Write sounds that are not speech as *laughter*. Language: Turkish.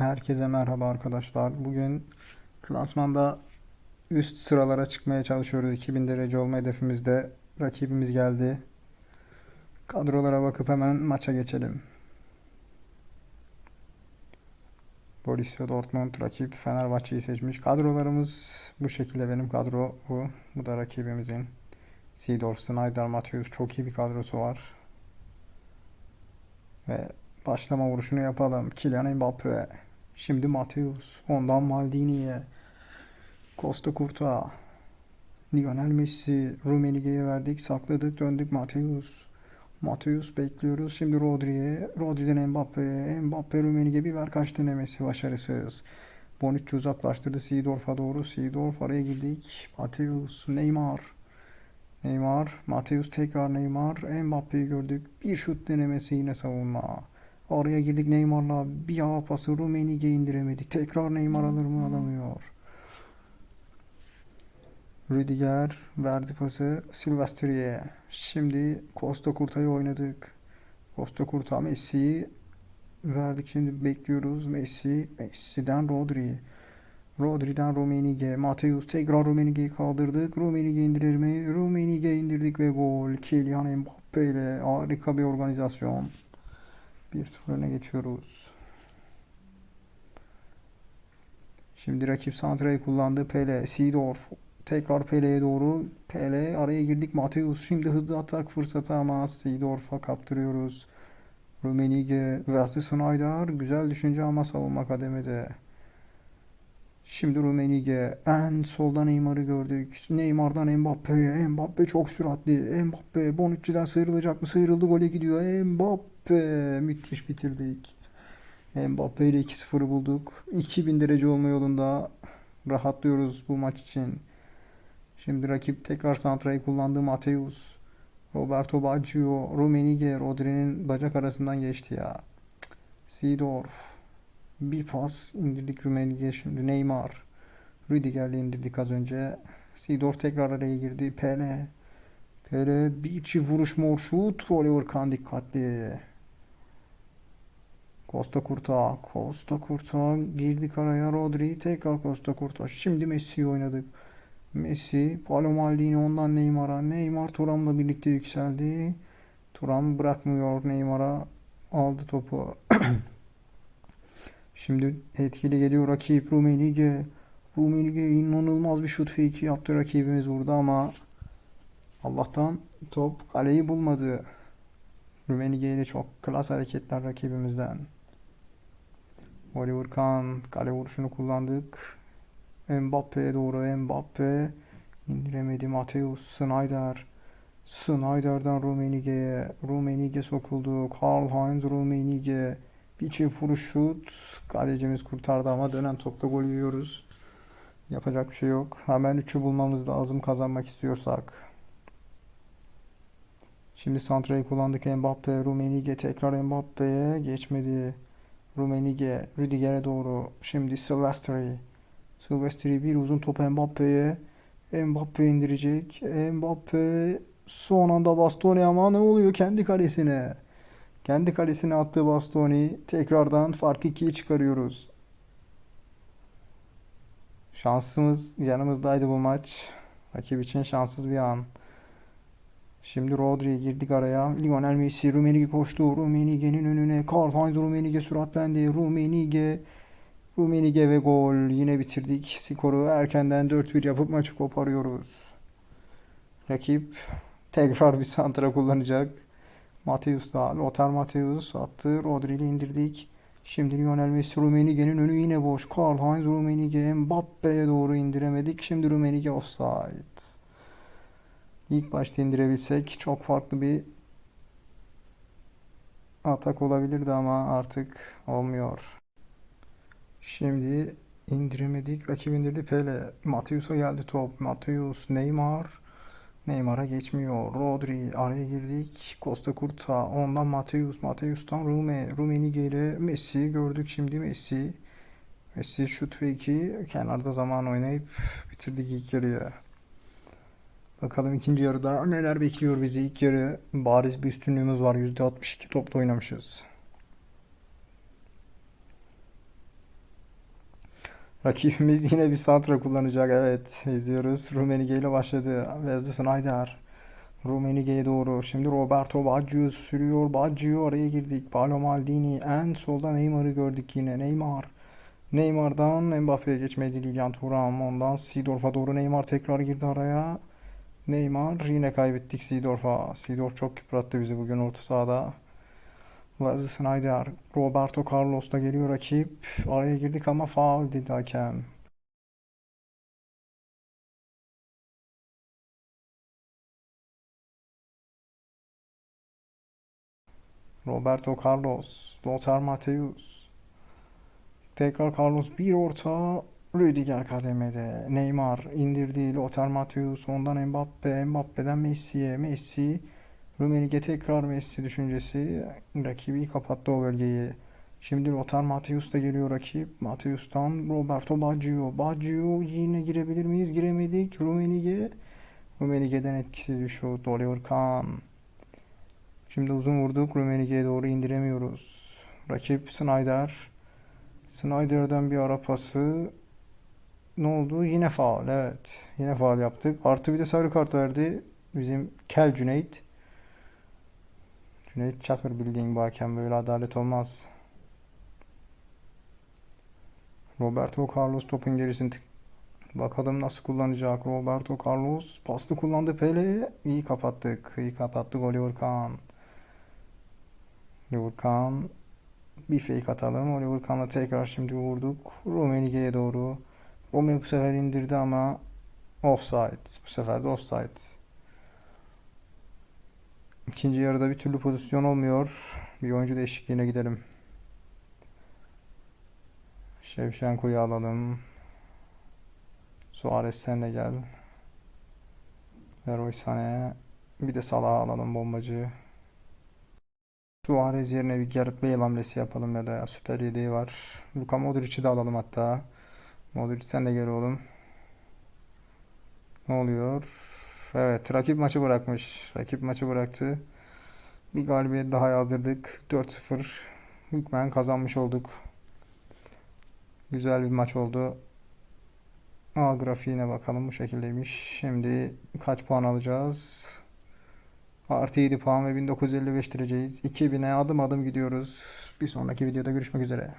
Herkese merhaba arkadaşlar. Bugün klasmanda üst sıralara çıkmaya çalışıyoruz. 2000 derece olma hedefimizde. Rakibimiz geldi. Kadrolara bakıp hemen maça geçelim. Borussia Dortmund rakip Fenerbahçe'yi seçmiş. Kadrolarımız bu şekilde benim kadro bu. Bu da rakibimizin. Seedorf, Snyder, Matthews çok iyi bir kadrosu var. Ve başlama vuruşunu yapalım. Kylian Mbappe. Şimdi Matthews. Ondan Maldini'ye. Costa Curta. Lionel Messi. Rummenigge'ye verdik. Sakladık. Döndük Matthews. Matthews bekliyoruz. Şimdi Rodri'ye. Rodri'den Mbappe'ye. Mbappe Rummenigge bir ver kaç denemesi başarısız. Bonucci uzaklaştırdı Seedorf'a doğru. Seedorf araya girdik. Matthews. Neymar. Neymar. Matthews tekrar Neymar. Mbappe'yi gördük. Bir şut denemesi yine savunma. Oraya girdik Neymar'la bir hava pası Rummenigge indiremedik. Tekrar Neymar alır mı alamıyor. Rüdiger verdi pası Silvestri'ye. Şimdi Costa Curta'yı oynadık. Costa Curta Messi'yi verdik. Şimdi bekliyoruz. Messi, Messi'den Rodri. Rodri'den Rummenigge. Mateus tekrar Rummenigge'yi kaldırdık. Rummenigge indirir mi? Rummenigge indirdik ve gol. Kylian Mbappe ile harika bir organizasyon. 1-0 öne geçiyoruz. Şimdi rakip Santra'yı kullandı. Pele, Seedorf. Tekrar Pele'ye doğru. Pele araya girdik. Mateus şimdi hızlı atak fırsatı ama Seedorf'a kaptırıyoruz. Rummenigge, Wesley Sneijder. Güzel düşünce ama savunma kademede. Şimdi Rummenigge en soldan Neymar'ı gördük. Neymar'dan Mbappe'ye. Mbappe çok süratli. Mbappe Bonucci'den sıyrılacak mı? Sıyrıldı gole gidiyor. Mbappe müthiş bitirdik. Mbappe ile 2-0'ı bulduk. 2000 derece olma yolunda rahatlıyoruz bu maç için. Şimdi rakip tekrar santrayı kullandı Mateus. Roberto Baggio, Rummenigge, Rodri'nin bacak arasından geçti ya. Seedorf. Bir pas indirdik Rummenigge şimdi Neymar. Rüdiger'le indirdik az önce. Seedorf tekrar araya girdi. Pele. Pele bir çift vuruş mor şut. Oliver Kahn dikkatli. Costa Curta. Costa Curta girdik araya. Rodri tekrar Costa Curta. Şimdi Messi'yi oynadık. Messi, Paolo Maldini ondan Neymar'a. Neymar Thuram'la birlikte yükseldi. Thuram bırakmıyor Neymar'a. Aldı topu. *clears throat* Şimdi etkili geliyor rakip Rummenigge. Rummenigge inanılmaz bir şut fake'i yaptı rakibimiz burada ama Allah'tan top kaleyi bulmadı. Rummenigge ile çok klas hareketler rakibimizden. Oliver Kahn kale vuruşunu kullandık. Mbappe'ye doğru Mbappe indiremedi. Mateus Snyder. Snyder'dan Rummenigge'ye. Rummenigge sokuldu. Karl-Heinz Rummenigge. Bir çift vuruş şut. Kalecimiz kurtardı ama dönen topta gol yiyoruz. Yapacak bir şey yok. Hemen 3'ü bulmamız lazım kazanmak istiyorsak. Şimdi santrayı kullandık Mbappe. Rummenigge tekrar Mbappe'ye geçmedi. Rummenigge Rüdiger'e doğru. Şimdi Silvestri. Silvestri bir uzun top Mbappe'ye. Mbappe indirecek. Mbappe son anda Bastoni ama ne oluyor kendi kalesine. Kendi kalesine attığı Bastoni tekrardan fark 2'ye çıkarıyoruz. Şansımız yanımızdaydı bu maç. Rakip için şanssız bir an. Şimdi Rodri'ye girdik araya. Lionel Messi, Rummenigge koştu. Rummenigge'nin önüne. Karl-Heinz Rummenigge süratlendi. Rummenigge, Rummenigge ve gol. Yine bitirdik. Skoru erkenden 4-1 yapıp maçı koparıyoruz. Rakip tekrar bir santra kullanacak. Mateus da Lothar Mateus attı. Rodri ile indirdik. Şimdi Lionel Messi Rummenigge'nin önü yine boş. Karl-Heinz Rummenigge Mbappe'ye doğru indiremedik. Şimdi Rummenigge offside. İlk başta indirebilsek çok farklı bir atak olabilirdi ama artık olmuyor. Şimdi indiremedik. Rakip indirdi Pele. Mateus'a geldi top. Mateus, Neymar. Neymar'a geçmiyor. Rodri araya girdik. Costa Curta. Ondan Mateus. Mateus'tan Rume. Rummenigge ile Messi gördük şimdi Messi. Messi şut ve iki kenarda zaman oynayıp bitirdik ilk yarıyı. Bakalım ikinci yarıda neler bekliyor bizi. İlk yarı bariz bir üstünlüğümüz var. %62 topla oynamışız. Rakibimiz yine bir santra kullanacak. Evet, izliyoruz. Rummenigge ile başladı. Wesley Sneijder. Rummenigge'ye doğru. Şimdi Roberto Baggio sürüyor. Baggio araya girdik. Paolo Maldini. En solda Neymar'ı gördük yine. Neymar. Neymar'dan Mbappe'ye geçmedi Lilian Thuram. Ondan Seedorf'a doğru Neymar tekrar girdi araya. Neymar yine kaybettik Seedorf'a. Seedorf çok yıprattı bizi bugün orta sahada. Wesley Sneijder. Roberto Carlos da geliyor rakip. Araya girdik ama faul dedi hakem. Roberto Carlos. Lothar Matthäus. Tekrar Carlos bir orta. Rüdiger kademede. Neymar indirdi. Lothar Matthäus. Ondan Mbappe. Mbappe'den Messi'ye. Messi. Rummenigge tekrar Messi düşüncesi. Rakibi kapattı o bölgeyi. Şimdi Lothar Matthäus da geliyor rakip. Matthäus'tan Roberto Baggio. Baggio yine girebilir miyiz? Giremedik. Rummenigge. Rummenigge'den etkisiz bir şut. Oliver Kahn. Şimdi uzun vurduk. Rummenigge'ye doğru indiremiyoruz. Rakip Snyder. Snyder'den bir ara pası. Ne oldu? Yine faul. Evet. Yine faul yaptık. Artı bir de sarı kart verdi. Bizim Kel Cüneyt. Cüneyt Çakır bildiğin bu hakem. Böyle adalet olmaz. Roberto Carlos topun gerisini tık- Bakalım nasıl kullanacak. Roberto Carlos paslı kullandı Pele. İyi kapattık. İyi kapattık Oliver Kahn. Oliver Kahn. Bir fake atalım. Oliver Kahn'la tekrar şimdi vurduk. Rummenigge'ye doğru. Romeo bu sefer indirdi ama offside. Bu sefer de offside. İkinci yarıda bir türlü pozisyon olmuyor. Bir oyuncu değişikliğine gidelim. Şevşenko'yu alalım. Suarez sen de gel. Leroy Sané. Bir de Salah'ı alalım bombacı. Suarez yerine bir Gareth Bale hamlesi yapalım ya da süper yedeği var. Luka Modric'i de alalım hatta. Modric sen de gel oğlum. Ne oluyor? Evet, rakip maçı bırakmış. Rakip maçı bıraktı. Bir galibiyet daha yazdırdık. 4-0. Hükmen kazanmış olduk. Güzel bir maç oldu. A grafiğine bakalım. Bu şekildeymiş. Şimdi kaç puan alacağız? Artı 7 puan ve 1955 dereceyiz. 2000'e adım adım gidiyoruz. Bir sonraki videoda görüşmek üzere.